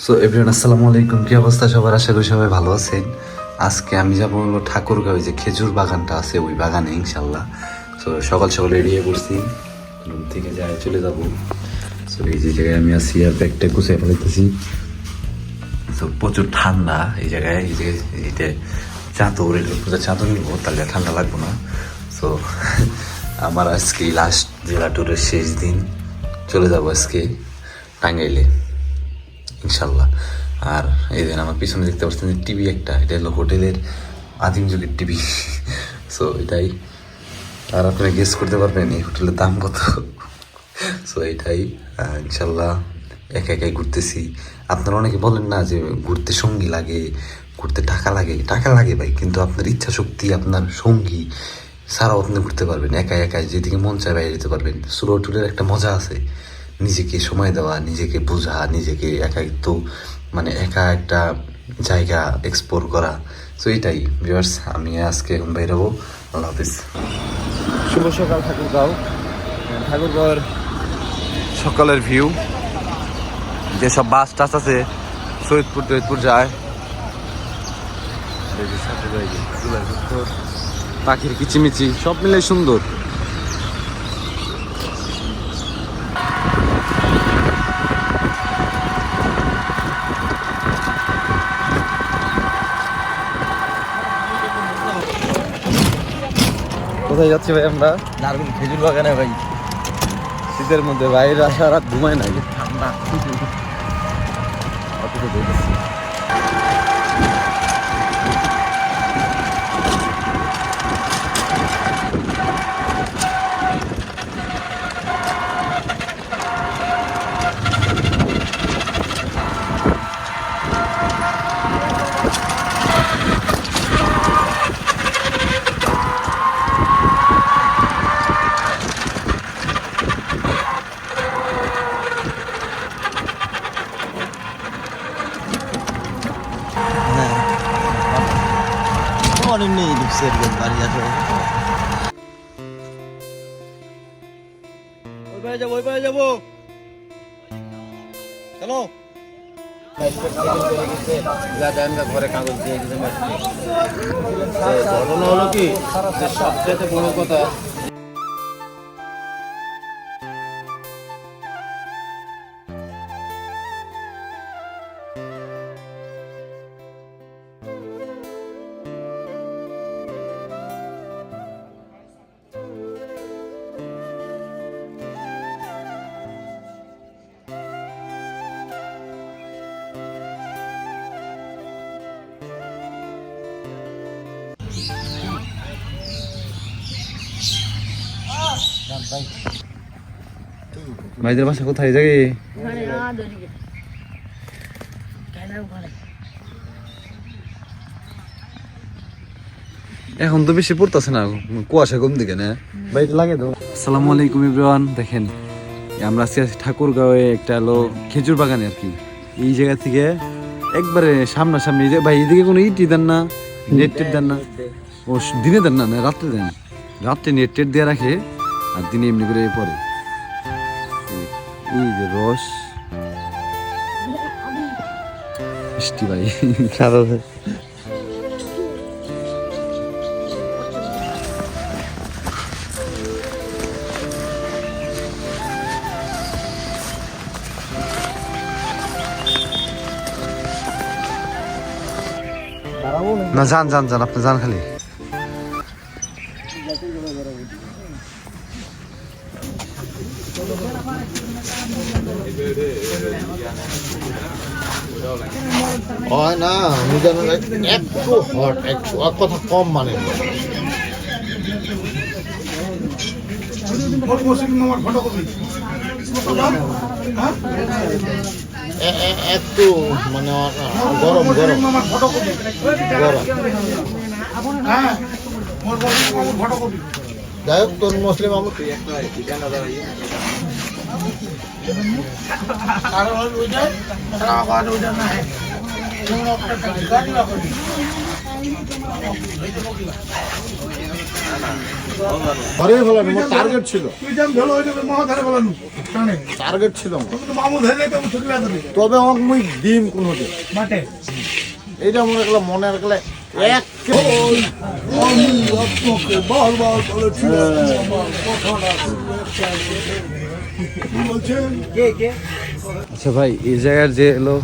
So everyone আসসালামু আলাইকুম। কি অবস্থা? সবার আশা করি সবাই ভালো আছেন। আজকে আমি যাব হলো ঠাকুরগাঁও যে খেজুর বাগানটা আছে, ওই বাগানে ইনশাল্লাহ সো সকাল সকাল রেডি হয়ে পড়ছি। রুম থেকে যাই, চলে যাব। সো এই যে জায়গায় আমি আছি আর ব্যাগটা গুছিয়ে ফেলাইতেছি। তো প্রচুর ঠান্ডা এই জায়গায়। এই যে এইটা চাদর এটা পুরো চাদর নিব তাহলে ঠান্ডা লাগবো না। সো আমার আজকে লাস্ট জেলা ট্যুরের শেষ দিন। চলে যাব আজকে টাঙ্গাইলে। ইনশাল্লাহ। আর এই দিন আমার পিছনে দেখতে পাচ্ছেন যে টিভি একটা, এটা হলো হোটেলের আদিম যুগের টিভি। সো এটাই। আর আপনারা গেস করতে পারবেন এই হোটেলের দাম কত। সো এটাই। ইনশাল্লাহ একা একাই ঘুরতেছি। আপনারা অনেকে বলেন না যে ঘুরতে সঙ্গী লাগে, ঘুরতে টাকা লাগে। টাকা লাগে ভাই, কিন্তু আপনার ইচ্ছা শক্তি, আপনার সঙ্গী ছাড়াও আপনি ঘুরতে পারবেন। একা একাই যেদিকে মন চায় বাইরে যেতে পারবেন। সুরো ট্যুরের একটা মজা আছে। নিজেকে সময় দেওয়া, নিজেকে বোঝা, নিজেকে একা একাকিত্ব মানে একা একটা জায়গা এক্সপ্লোর করা। তো এটাই ভিউয়ার্স আমি আজকে এখন বাইরেবো আল্লাহ হাফিজ। শুভ সকাল, ঠাকুরগাঁও। ঠাকুরগাঁওয়ের সকালের ভিউ যেসব বাস টাস আছে, সৈয়দপুর টৈয়দপুর যায়। পাখির কিচিমিচি, সব মিলে সুন্দর। কোথায় যাচ্ছি ভাই আমরা? নারগুল খেজুর বাগানে ভাই। শীতের মধ্যে বাইরে আসা রাত ঘুমায় না ঠান্ডা। অথচ অনেক নেই লুকসের বাড়ি আছে ওই পায়ে যাব ওই পায়ে যাব। কেন ঘরে কাগজ দিয়ে ঘটনা হলো কি? সবচেয়ে বড় কথা ভাইদের বাসা কোথায়? যাবে এখন তো বেশি পড়তেছে না কুয়াশা কম দিকে না? বাইরে লাগে তো আসসালামু আলাইকুম ইব্রান দেখেন আমরা আছি আছি ঠাকুরগাঁওয়ে একটা হলো খেজুর বাগানে আর কি। এই জায়গা থেকে একবারে সামনাসামনি ভাই, এদিকে কোনো ইটি দেন না, নেট টেট দেন না। ও দিনে দেন না না, রাত্রে দেন। রাত্রে নেট টেট দিয়ে রাখে আর দিনে এমনি করে পরে এই যে রস। মিষ্টি ভাই। না যান যান যান আপনি যান খালি। হয় না মিজানুর একটু হট একটু কথা কম মানে। একটু মানে গরম গরম গরম যাই হোক তোর মুসলিম আমার কারণ ছিল তুই যেমন বলানো টানে টার্গেট ছিল আমার। ছুটি লাগবে তবে আমাকে মুই ডিম কোনো দিন মাঠে এইটা মনে রাখলে মনে রাখলে আমার আচ্ছা ভাই, এই জায়গার যে এলো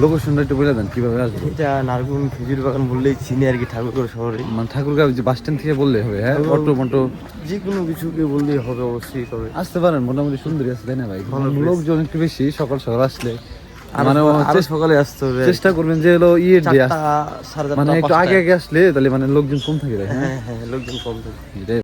লোকেশনটা একটু বলে দেন কীভাবে আসব? এটা নারগুন খেজুর বাগান বললেই চিনি আর কি ঠাকুর শহরে। মানে ঠাকুরগাঁও যে বাস স্ট্যান্ড থেকে বললে হবে হ্যাঁ? অটো মটো। যে কোনো কিছুকে বললেই হবে অবশ্যই তবে আসতে পারেন মোটামুটি সুন্দরী আছে তাই না ভাই? লোকজন একটু বেশি সকাল সকাল আসলে। মানে সকালে- আরও সকালে আসতে হবে। চেষ্টা করবেন যে হলো ইয়ের দিয়ে মানে একটু আগে আগে আসলে তাহলে মানে লোকজন কম থাকে হ্যাঁ হ্যাঁ হ্যাঁ লোকজন কম থাকে।